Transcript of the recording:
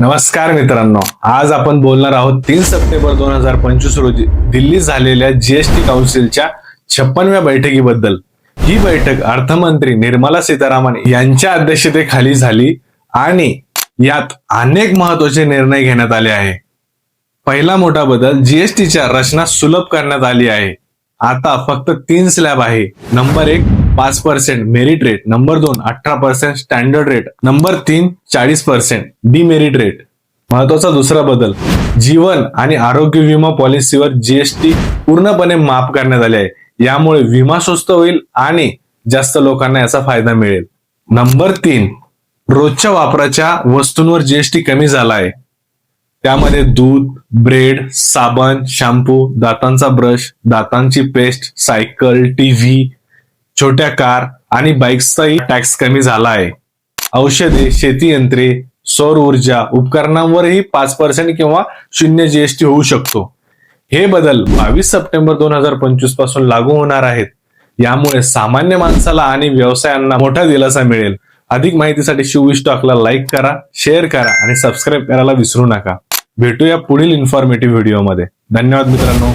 नमस्कार मित्रांनो आज आपण बोलणार आहोत तीन सप्टेंबर दोन हजार पंचवीस रोजी दिल्लीत झालेल्या जीएसटी काउन्सिलच्या छप्पनव्या बैठकीबद्दल. ही बैठक अर्थमंत्री निर्मला सीतारामन यांच्या अध्यक्षतेखाली झाली आणि यात अनेक महत्त्वाचे निर्णय घेण्यात आले आहे. पहिला मोठा बदल जीएसटीच्या रचना सुलभ करण्यात आली आहे. आता फक्त तीन स्लॅब आहे. नंबर एक पाच पर्सेंट मेरिट रेट नंबर दोन अठरा पर्सेंट स्टँडर्ड रेट नंबर तीन चाळीस पर्सेंट डिमेरिट रेट महत्त्वाचा दुसरा बदल. जीवन आणि आरोग्य विमा पॉलिसीवर जीएसटी पूर्णपणे माफ करण्यात आले आहे. यामुळे विमा स्वस्त होईल आणि जास्त लोकांना याचा फायदा मिळेल. नंबर तीन रोजच्या वापराच्या वस्तूंवर जीएसटी कमी झाला आहे. त्यामध्ये दूध ब्रेड साबण शॅम्पू दातांचा ब्रश दातांची पेस्ट सायकल टीव्ही छोट्या कार आणि बाईक्सचाही टॅक्स कमी झाला आहे. औषधे शेती यंत्रे सौर ऊर्जा उपकरणांवरही पाच पर्सेंट किंवा शून्य जीएसटी होऊ शकतो. हे बदल बावीस सप्टेंबर दोन हजार पंचवीसपासून लागू होणार आहेत. यामुळे सामान्य माणसाला आणि व्यवसायांना मोठा दिलासा मिळेल. अधिक माहितीसाठी शिव स्टॉकला लाईक करा शेअर करा आणि सबस्क्राईब करायला विसरू नका. भेटूया पुढील इन्फॉर्मेटिव्ह व्हिडिओमध्ये धन्यवाद मित्रांनो.